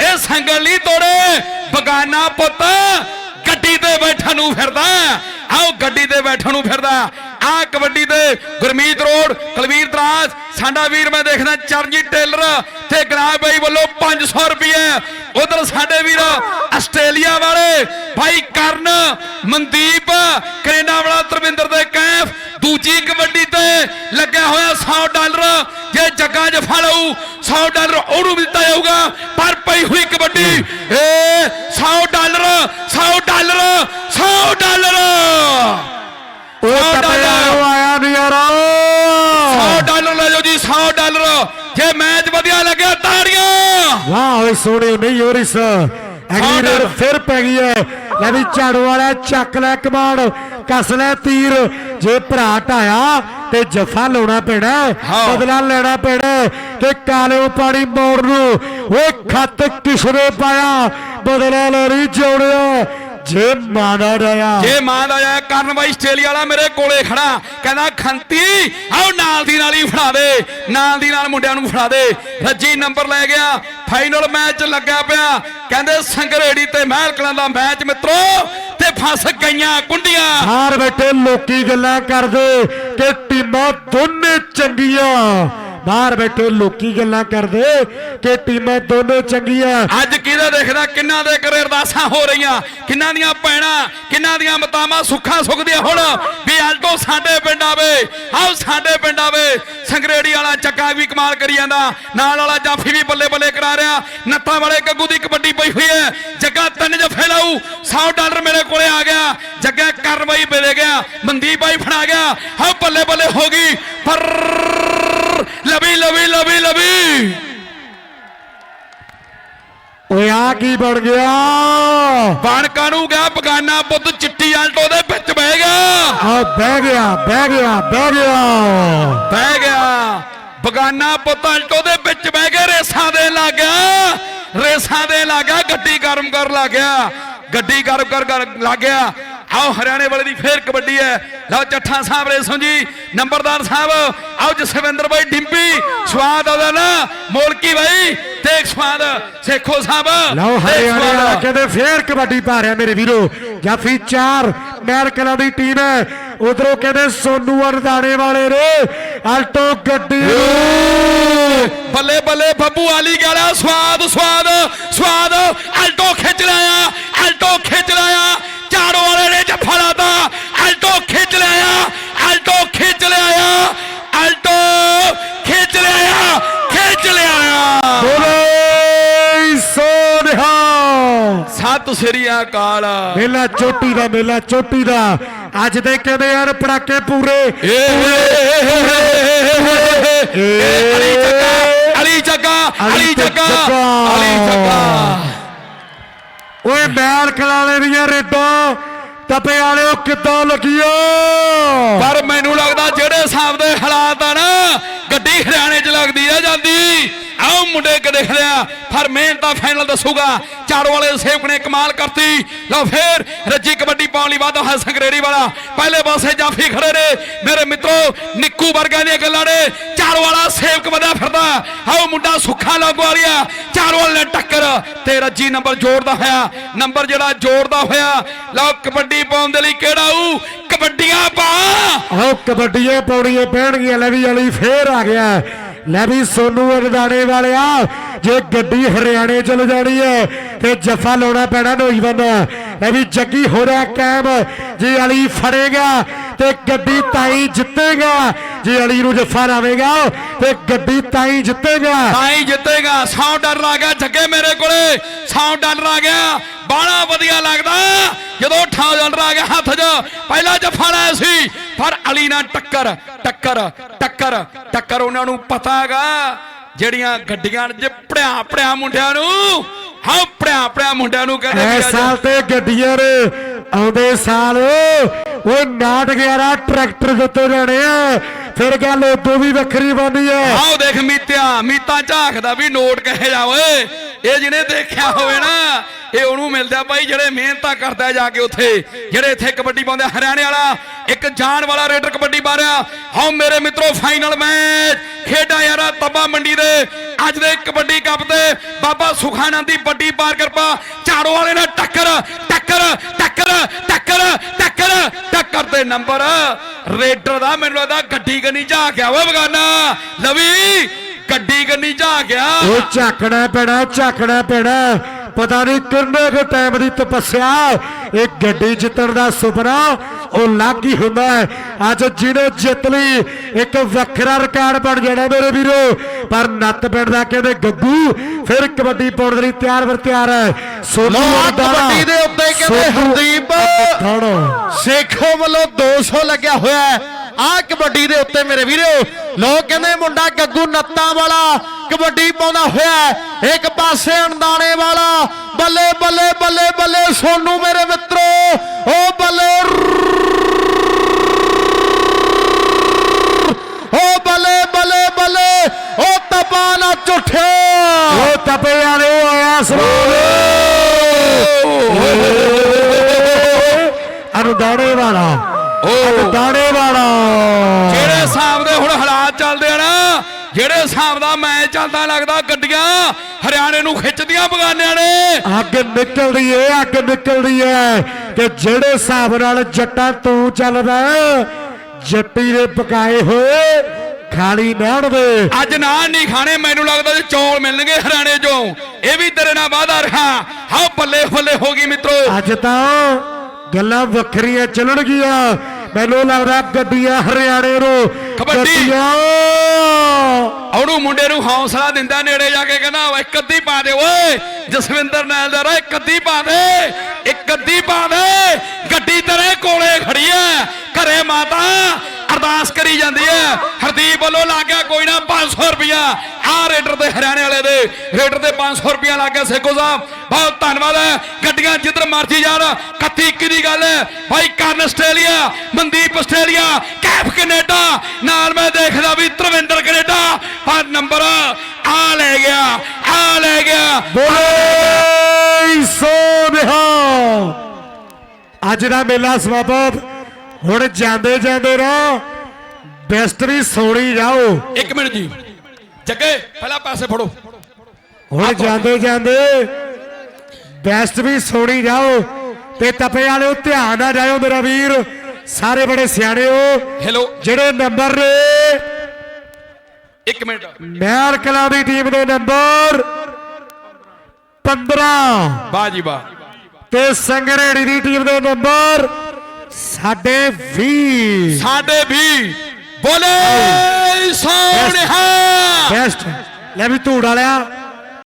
ਇਹ ਸੰਗਲ ਨਹੀਂ ਤੋੜੇ। ਬਗਾਨਾ ਪੁੱਤ ਬੈਠਣ ਨੂੰ ਫਿਰਦਾ। ਆਓ ਗੱਡੀ ਤੇ ਬੈਠਣ ਨੂੰ ਫਿਰਦਾ। ਆ ਕਬੱਡੀ ਤੇ ਗੁਰਮੀਤ ਰੋਡ, ਕੁਲਵੀਰ ਦਰਾਜ ਸਾਡਾ ਵੀਰ ਮੈਂ ਦੇਖਦਾ, ਚਰਨਜੀਤ ਟੇਲਰ ਤੇ ਗਰਾਜ ਬਾਈ ਵੱਲੋਂ 500 ਰੁਪਏ ਉਧਰ ਸਾਡੇ ਵੀਰ ਆਸਟ੍ਰੇਲੀਆ ਵਾਲੇ, ਭਾਈ ਕਰਨ, ਮਨਦੀਪ, ਕੈਨੇਡਾ ਵਾਲਾ ਤਰਵਿੰਦਰ ਦੇ ਕੈਫ, ਦੂਜੀ ਕਬੱਡੀ ਤੇ ਲੱਗਿਆ ਹੋਇਆ 100 ਡਾਲਰ। ਜੇ ਜੱਗਾ ਜਫਾ ਲਊ 100 ਡਾਲਰ ਉਹਨੂੰ ਦਿੱਤਾ ਜਾਊਗਾ, ਪਰ ਪਈ ਹੋਈ ਕਬੱਡੀ। ਏ 100 ਡਾਲਰ 100 ਡਾਲਰ 100 ਡਾਲਰ ਉਹ 100 ਟੱਪਿਆ ਡਾਲਰ ਉਹ ਆਇਆ ਨਹੀਂ ਯਾਰ 100 ਡਾਲਰ ਲੈ ਜਾਓ ਜੀ 100 ਡਾਲਰ ਜੇ ਮੈਚ ਵਧੀਆ ਲੱਗਿਆ ਤਾੜੀਆਂ। ਵਾਹ ਓਏ ਸੋਹਣੇ ਨਹੀਂ ਰਹੀ ਸਰ। ਅਗਲੀ ਰੇਡ ਫਿਰ ਪੈ ਗਈ ਹੈ। ਲੈ ਵੀ ਝਾੜੂ ਵਾਲਾ ਚੱਕ ਲੈ ਕਮਾਨ। ਕੱਸ ਲੈ ਤੀਰ। ਜੇ ਭਰਾ ਢਾਇਆ ਤੇ ਜਫਾ ਲਾਉਣਾ ਪੈਣਾ। ਬਦਲਾ ਲੈਣਾ ਪੈਣਾ ਤੇ ਕਾਲਿਓ ਪਾਣੀ ਮੋੜ ਨੂੰ। ਓਏ ਖੱਤ ਕਿਸਨੇ ਪਾਇਆ? ਬਦਲਾ ਲੈਣੀ ਜੋੜਿਆ। ਜੇ ਮਾਨਾ ਡਾਇਆ ਜੇ ਮਾਂ ਦਾ ਆਇਆ ਕਰਨ ਬਾਈ ਆਸਟ੍ਰੇਲੀਆ ਵਾਲਾ ਮੇਰੇ ਕੋਲੇ ਖੜਾ ਕਹਿੰਦਾ ਖੰਤੀ ਆਓ ਨਾਲ ਦੀ ਨਾਲ ਹੀ ਫੜਾ ਦੇ ਨਾਲ ਦੀ ਨਾਲ ਮੁੰਡਿਆਂ ਨੂੰ ਫੜਾ ਦੇ। ਰੱਜੀ ਨੰਬਰ ਲੈ ਗਿਆ ਫਾਈਨਲ ਮੈਚ ਲੱਗਾ ਪਿਆ। ਕਹਿੰਦੇ ਸੰਗਰੇੜੀ ਤੇ ਮਹਿਲ ਕਲਾਂ ਦਾ ਮੈਚ ਮਿੱਤਰੋ ਤੇ ਫਸ ਗਈਆਂ ਕੁੰਡੀਆਂ ਬਾਹਰ ਬੈਠੇ ਲੋਕੀ ਗੱਲਾਂ ਕਰਦੇ ਕਿ ਟੀਮਾਂ ਦੋਨੇ ਚੰਗੀਆਂ। ਬਾਹਰ ਬੈਠੇ ਲੋਕੀ ਗੱਲਾਂ ਕਰਦੇ ਕਿ ਟੀਮਾਂ ਦੋਨੇ ਚੰਗੀਆਂ। ਅੱਜ ਕਿਹਦਾ ਦੇਖਦਾ? ਕਿੰਨਾ ਦੇ ਘਰੇ ਅਰਦਾਸਾਂ ਹੋ ਰਹੀਆਂ? ਕਿੰਨਾਂ ਦੀਆਂ ਪੈਣਾ ਕਿੰਨਾਂ ਦੀਆਂ ਮਤਾਵਾਂ ਸੁੱਖਾਂ ਸੁਖਦੀਆਂ ਹੁਣ? ਵੀ ਆਲਟੋ ਸਾਡੇ ਪਿੰਡ ਆਵੇ, ਆਓ ਸਾਡੇ ਪਿੰਡ ਆਵੇ। ਸੰਗਰੇੜੀ ਵਾਲਾ ਚੱਕਾ ਵੀ ਕਮਾਲ ਕਰੀ ਜਾਂਦਾ। ਨਾਲ ਵਾਲਾ ਜਾਫੀ ਵੀ ਬੱਲੇ ਬੱਲੇ ਕਰਾ ਰਿਹਾ। ਨੱਤਾਂ ਵਾਲੇ ਗੱਗੂ ਦੀ ਕਬੱਡੀ ਪਈ ਹੋਈ ਹੈ। ਜੱਗਾ ਤਿੰਨ ਜਫੇ ਲਾਊ। 100 ਡਾਲਰ ਮੇਰੇ ਕੋਲੇ ਆ ਗਿਆ। ਜੱਗਾ ਕਰਨ ਬਾਈ ਮਿਲ ਗਿਆ। ਮਨਦੀਪ ਬਾਈ ਫੜਾ ਗਿਆ। ਹਾਂ ਬੱਲੇ ਬੱਲੇ ਹੋ ਗਈ। ਪਰ ਲਵੀ ਲਵੀ ਲਵੀ ਲਵੀ। ਓਏ ਆ ਕੀ ਬਣ ਗਿਆ? ਬਾਣਕਾ ਨੂੰ ਗਿਆ? ਬਗਾਨਾ ਪੁੱਤ ਚਿੱਟੀ ਆਲਟੋ ਦੇ ਵਿੱਚ ਬਹਿ ਗਿਆ। ਆ ਬਹਿ ਗਿਆ ਬਹਿ ਗਿਆ ਬਹਿ ਗਿਆ। ਬਹਿ ਗਿਆ। ਬਗਾਨਾ ਪੁੱਤ ਆਲਟੋ ਦੇ ਵਿੱਚ ਬਹਿ ਕੇ ਰੇਸਾਂ ਦੇ ਲੱਗ ਗਿਆ। ਰੇਸਾਂ ਦੇ ਲੱਗ ਗਿਆ ਗੱਡੀ ਗਰਮ ਕਰ ਲੱਗ ਗਿਆ। ਗੱਡੀ ਗਰਮ ਕਰ ਕਰ ਲੱਗ ਗਿਆ। ਆਓ ਹਰਿਆਣੇ ਵਾਲੇ ਦੀ ਫੇਰ ਕਬੱਡੀ ਹੈ। ਲਓ ਚੱਠਾ ਸਾਹਿਬ ਰੇਸੋਂ ਜੀ ਨੰਬਰਦਾਰ ਸਾਹਿਬ ਆਓ ਜਸਵਿੰਦਰ ਬਾਈ ਡਿੰਪੀ ਸਵਾਦ ਉਹਦਾ ਨਾ ਮੋਲਕੀ ਬਾਈ ਤੇ ਸਵਾਦ ਸੇਖੋ ਸਾਹਿਬ ਲਓ ਹਰਿਆਣੇ। ਵਾਲਾ ਕਹਿੰਦੇ ਫੇਰ ਕਬੱਡੀ ਪਾ ਰਿਹਾ ਮੇਰੇ ਵੀਰੋ। ਜਾਫੀ 4 ਮਹਿਲ ਕਲਾਂ ਦੀ ਟੀਮ ਹੈ। ਉਧਰੋਂ ਕਹਿੰਦੇ ਸੋਨੂ ਅਰਦਾਣੇ ਵਾਲੇ ਨੇ ਆਲਟੋ ਗੱਡੀ ਬੱਲੇ ਬੱਲੇ ਬੱਬੂ ਆਲੀ ਗਾਲਾ ਸਵਾਦ ਸਵਾਦ ਸਵਾਦ ਆਲਟੋ ਖਿੱਚ ਲਿਆ। ਸ੍ਰੀ ਅਕਾਲ ਮੇਲਾ ਚੋਟੀ ਦਾ ਮੇਲਾ ਚੋਟੀ ਦਾ ਅੱਜ ਦੇ ਕਹਿੰਦੇ ਯਾਰ ਪੜਾਕੇ ਪੂਰੇ ਅਲੀ ਜੱਗਾ ਅਲੀ ਜੱਗਾ ਅਲੀ ਜੱਗਾ ਅਲੀ ਜੱਗਾ ਓਏ ਮੈਲ ਖਲਾਲੇ ਦੀਆਂ ਰੇਡਾਂ ਤਪੇ ਵਾਲਿਓ ਕਿੱਦਾਂ ਲੱਗੀਆਂ ਪਰ ਮੈਨੂੰ ਲੱਗਦਾ ਜਿਹੜੇ ਹਿਸਾਬ ਦੇ ਹਾਲਾਤ ਆ ਨਾ ਗੱਡੀ ਹਰਿਆਣੇ 'ਚ ਲੱਗਦੀ ਆ ਜਾਂਦੀ ਮੁੰਡੇ ਕਿ ਦੇਖਦੇ ਆ, ਪਰ ਮਿਹਨਤ ਦਾ ਫਾਈਨਲ ਦੱਸੂਗਾ। ਚਾਰੋ ਵਾਲੇ ਸੇਵਕ ਨੇ ਕਮਾਲ ਕਰਤੀ। ਲਓ ਫੇਰ ਰੱਜੀ ਕਬੱਡੀ ਪਾਉਣ ਲਈ ਵਾਧਾ ਹੈ ਸੰਗਰੇੜੀ ਵਾਲਾ। ਪਹਿਲੇ ਪਾਸੇ ਜਾਫੀ ਖੜੇ ਨੇ। ਮੇਰੇ ਮਿੱਤਰੋ, ਨਿੱਕੂ ਵਰਗਾਂ ਦੀਆਂ ਗੱਲਾਂ ਨੇ। ਚਾਰੋ ਵਾਲਾ ਸੇਵਕ ਵਧਿਆ ਫਿਰਦਾ। ਆਓ ਮੁੰਡਾ ਸੁੱਖਾ ਲੱਗੋ ਵਾਲਿਆ ਚਾਰੋ ਵਾਲੇ ਨੇ ਟੱਕਰ ਤੇ ਰੱਜੀ ਨੰਬਰ ਜੋੜਦਾ ਹੋਇਆ। ਨੰਬਰ ਜਿਹੜਾ ਜੋੜਦਾ ਹੋਇਆ, ਲਓ ਕਬੱਡੀ ਪਾਉਣ ਦੇ ਲਈ ਕਿਹੜਾ ਆਊ? ਕਬੱਡੀਆਂ ਪਾ। ਆਓ ਕਬੱਡੀਆਂ ਪੌੜੀਆਂ ਪੈਣਗੀਆਂ। ਲੈ ਵੀ ਵਾਲੀ ਫੇਰ ਆ ਗਿਆ। ਲੈ ਵੀ ਸੋਨੂ ਅਰਦਾਣੇ ਵਾਲਿਆ। ਜੇ ਗੱਡੀ ਹਰਿਆਣੇ ਚਲ ਜਾਣੀ ਹੈ ਤੇ ਜੱਫਾ ਲਾਉਣਾ ਪੈਣਾ ਨੌਜਵਾਨ। ਲੈ ਵੀ ਜੱਗੀ ਹੋ ਰਿਹਾ ਕਾਇਮ ਜੇ ਅਲੀ ਫੜੇਗਾ ਤੇ ਗੱਡੀ ਤਾਈ ਜਿੱਤੇਗਾ। ਜੇ ਅਲੀ ਨੂੰ ਜੱਫਾ ਲਾਵੇਗਾ ਤੇ ਗੱਡੀ ਤਾਈ ਜਿੱਤੇਗਾ। ਤਾਂ ਹੀ ਜਿੱਤੇਗਾ। 100 ਡਾਲਰ ਆ ਗਿਆ ਜੱਗੇ ਮੇਰੇ ਕੋਲੇ। 100 ਡਾਲਰ ਆ ਗਿਆ। ਬਾਣਾ ਵਧੀਆ ਲੱਗਦਾ। ਜਦੋਂ 100 ਡਾਲਰ ਆ ਗਿਆ ਹੱਥ 'ਚ। ਪਹਿਲਾ ਜੱਫਾ ਲਾਇਆ ਸੀ ਪਰ ਅਲੀ ਨਾਲ ਟੱਕਰ ਟੱਕਰ ਟੱਕਰ ਟੱਕਰ ਉਹਨਾਂ ਨੂੰ ਪਤਾ ਹੈਗਾ। ਜਿਹੜੀਆਂ ਗੱਡੀਆਂ ਜੇ ਪੜਿਆ ਪੜਿਆ ਮੁੰਡਿਆਂ ਨੂੰ। ਹਾਂ ਪੜਿਆ ਪੜਿਆ ਮੁੰਡਿਆਂ ਨੂੰ ਕਹਿੰਦੇ ਇਸ ਸਾਲ ਤੇ ਗੱਡੀਆਂ ਆਉਂਦੇ ਸਾਲ ਉਹ ਨਾਟ 11 ਟਰੈਕਟਰ ਦਿੱਤੇ ਜਾਣੇ ਆ। ਫਿਰ ਗੱਲ ਉਦੋਂ ਵੀ ਵੱਖਰੀ ਬਣਨੀ ਹੈ ਆਓ ਦੇਖ ਮੀਤਿਆ, ਮੀਤਾ ਝਾਕਦਾ ਵੀ ਨੋਟ ਕਹੇ ਜਾ ਓਏ। ਇਹ ਜਿਹਨੇ ਦੇਖਿਆ ਹੋਵੇ ਨਾ, ਇਹ ਉਹਨੂੰ ਮਿਲਦਾ ਬਾਈ ਜਿਹੜੇ ਮਿਹਨਤਾਂ ਕਰਦਾ ਜਾ ਕੇ ਉੱਥੇ। ਜਿਹੜੇ ਇੱਥੇ ਕਬੱਡੀ ਪਾਉਂਦੇ, ਹਰਿਆਣੇ ਵਾਲਾ, ਇੱਕ ਜਾਣ ਵਾਲਾ ਰੇਡਰ ਕਬੱਡੀ ਪਾ ਰਿਹਾ ਹਾਂ ਮੇਰੇ ਮਿੱਤਰੋ ਫਾਈਨਲ ਮੈਚ ਖੇਡਾ ਯਾਰਾ, ਤੱਬਾ ਮੰਡੀ ਦੇ। ਅੱਜ ਦੇ ਕਬੱਡੀ ਕੱਪ ਤੇ ਬਾਬਾ ਸੁਖਾਨੰਦ ਦੀ ਵੱਡੀ ਪਾਰ ਕਿਰਪਾ। ਝਾੜੋ ਵਾਲੇ ਨਾਲ ਟੱਕਰ ਟੱਕਰ ਨੰਬਰ। ਰੇਡਰ ਦਾ ਮੈਨੂੰ ਲੱਗਦਾ ਗੱਡੀ ਕੰਨੀ ਝਾਕ ਗਿਆ। ਓਏ ਬਗਾਨਾ, ਲਵੀ, ਗੱਡੀ ਕੰਨੀ ਝਾਕ ਗਿਆ। ਉਹ ਝਾਕਣਾ ਪੈਣਾ ਝਾਕਣਾ ਪੈਣਾ। ਪਤਾ ਨਹੀਂ ਕਿੰਨੇ ਕੁ ਟਾਈਮ ਦੀ ਤਪੱਸਿਆ। ਇਹ ਗੱਡੀ ਜਿੱਤਣ ਦਾ ਸੁਪਨਾ। ਉਹ ਲੱਗ ਹੀ ਹੁੰਦਾ ਹੈ। ਅੱਜ ਜਿਹਨੇ ਜਿੱਤ ਲਈ ਇੱਕ ਵੱਖਰਾ ਰਿਕਾਰਡ ਬਣ ਜਾਣਾ ਮੇਰੇ ਵੀਰੋ। ਪਰ ਨੱਤ ਪਿੰਡ ਦਾ ਕਹਿੰਦੇ ਗੱਗੂ ਫਿਰ ਕਬੱਡੀ ਪਾਉਣ ਦੇ ਲਈ ਤਿਆਰ ਵਰ ਤਿਆਰ ਹੈ। ਸੋਨੂ ਕਬੱਡੀ ਦੇ ਉੱਤੇ ਕਹਿੰਦੇ ਹਰਦੀਪ। ਸੇਖੋ ਵੱਲੋਂ 200 ਲੱਗਿਆ ਹੋਇਆ ਹੈ। ਆ ਕਬੱਡੀ ਦੇ ਉੱਤੇ ਮੇਰੇ ਵੀਰੋ। ਲੋਕ ਕਹਿੰਦੇ ਮੁੰਡਾ ਗੱਗੂ ਨੱਤਾਂ ਵਾਲਾ ਕਬੱਡੀ ਪਾਉਂਦਾ ਹੋਇਆ। ਇੱਕ ਪਾਸੇ ਅਣਦਾਣੇ ਵਾਲਾ। ਬੱਲੇ ਬੱਲੇ ਬੱਲੇ ਬੱਲੇ ਸੋਨੂ ਮੇਰੇ ਮਿੱਤਰੋ। ਉਹ ਬੱਲੇ ਉਹ ਬੱਲੇ ਬੱਲੇ ਬੱਲੇ ਉਹ ਤਪਾ ਨਾ ਝੁੱਠਿਆ ਉਹ ਤਪੇ ਵਾਲੇ ਉਹ ਆਇਆ ਸਵਾਲ ਅਨੁਦਾਣੇ ਵਾਲਾ। ਅਨੁਦਾਣੇ ਵਾਲਾ। ਜਿਹੜੇ ਹਿਸਾਬ ਦੇ ਹੁਣ ਹਾਲਾਤ ਚੱਲਦੇ ਆ ਨਾ ਜਿਹੜੇ ਹਿਸਾਬ ਦਾ ਮੈਚ ਚੱਲਦਾ ਲੱਗਦਾ ਗੱਡੀਆਂ ਹਰਿਆਣੇ ਨੂੰ ਖਿੱਚਦੀਆਂ ਬਗਾਨਿਆਂ ਨੇ। ਅੱਗ ਨਿਕਲਦੀ ਏ ਅੱਗ ਨਿਕਲਦੀ ਏ ਕਿ ਜਿਹੜੇ ਹਿਸਾਬ ਨਾਲ ਜੱਟਾਂ ਤੂੰ ਚੱਲਦਾ ਜੱਟੀ ਦੇ ਪਕਾਏ ਹੋਏ ਖਾਲੀ ਨਾੜ ਦੇ ਅੱਜ ਨਾ ਨਹੀਂ ਖਾਣੇ ਮੈਨੂੰ ਲੱਗਦਾ ਜੀ ਚੌਲ ਮਿਲਣਗੇ ਹਰਿਆਣੇ ਚੋਂ। ਇਹ ਵੀ ਤੇਰੇ ਨਾਲ ਵਾਦਾ ਰਿਹਾ ਹਾਂ ਬੱਲੇ ਬੱਲੇ ਹੋ ਗਈ ਮਿੱਤਰੋ। ਅੱਜ ਤਾਂ ਗੱਲਾਂ ਵੱਖਰੀਆਂ ਚੱਲਣਗੀਆਂ। ਮੈਨੂੰ ਲੱਗਦਾ ਗੱਡੀਆਂ ਹਰਿਆਣੇ ਨੂੰ ਕਬੱਡੀ। ਉਹਨੂੰ ਮੁੰਡੇ ਨੂੰ ਹੌਸਲਾ ਦਿੰਦਾ ਨੇੜੇ ਜਾ ਕੇ ਕਹਿੰਦਾ ਓਏ ਇੱਕ ਅੱਧੀ ਪਾ ਦੇ ਓਏ ਜਸਵਿੰਦਰ ਨੈਲਦਾਰ ਓਏ ਇੱਕ ਅੱਧੀ ਪਾ ਦੇ ਇੱਕ ਅੱਧੀ ਪਾ ਦੇ। ਗੱਡੀ ਤੇਰੇ ਕੋਲੇ ਖੜੀ ਐ ਘਰੇ ਮਾਤਾ ਅਰਦਾਸ ਕਰੀ ਜਾਂਦੀ ਐ ਹਰਦੀਪ ਵੱਲੋਂ ਲੱਗ ਗਿਆ ਕੋਈ ਨਾ 500 ਰੁਪਿਆ ਆ ਰੇਡਰ ਦੇ ਹਰਿਆਣੇ ਵਾਲੇ ਦੇ। ਰੇਡਰ ਦੇ 500 ਰੁਪਿਆ ਲੱਗ ਗਿਆ ਸੇਖੋ ਸਾਹਿਬ। ਬਹੁਤ ਧੰਨਵਾਦ ਹੈ। ਗੱਡੀਆਂ ਜਿੱਧਰ ਮਰਜ਼ੀ ਜਾਣ। 31 ਇੱਕੀ ਦੀ ਗੱਲ ਹੈ। ਭਾਈ Karan Australia Mandeep Australia Kaif Canada. ਨਾਲ ਮੈਂ ਦੇਖਦਾ ਵੀ ਧਰਮਿੰਦਰ ਕੈਨੇਡਾ। ਆ ਨੰਬਰ ਆ ਲੈ ਗਿਆ। ਆ ਲੈ ਗਿਆ। ਬੋਲੇ ਸੋਨਿਹਾ। ਅੱਜ ਦਾ ਮੇਲਾ ਸਮਾਪਤ। ਹੁਣ ਜਾਂਦੇ ਜਾਂਦੇ ਨਾ ਬੈਸਟ ਵੀ ਸੋਣੀ ਜਾਓ। ਇੱਕ ਮਿੰਟ ਜੀ। ਜੱਗੇ ਪਹਿਲਾਂ ਪੈਸੇ ਫੜੋ। ਹੁਣ ਜਾਂਦੇ ਜਾਂਦੇ ਬੈਸਟ ਵੀ ਸੋਣੀ ਜਾਓ। ਤੇ ਤਪੇ ਵਾਲਿਓ ਧਿਆਨ ਨਾਲ ਜਾਇਓ ਮੇਰਾ ਵੀਰ। ਸਾਰੇ ਬੜੇ ਸਿਆਣੇ ਹੋ। ਹੈਲੋ ਜਿਹੜੇ ਨੰਬਰ ਨੇ। ਇੱਕ ਮਿੰਟ। ਮਹਿਰ ਕਲਾ ਦੀ ਟੀਮ ਦੇ ਨੰਬਰ 15 ਵਾਹ ਜੀ ਵਾਹ। ਤੇ ਸੰਗਰੇੜੀ ਦੀ ਟੀਮ ਦੇ ਨੰਬਰ ਸਾਡੇ 20 ਸਾਡੇ ਵੀ ਬੋਲੇ ਸੋਹਣਿਆ ਬੈਸਟ ਲੈ ਵੀ ਧੂੜ ਵਾਲਿਆ।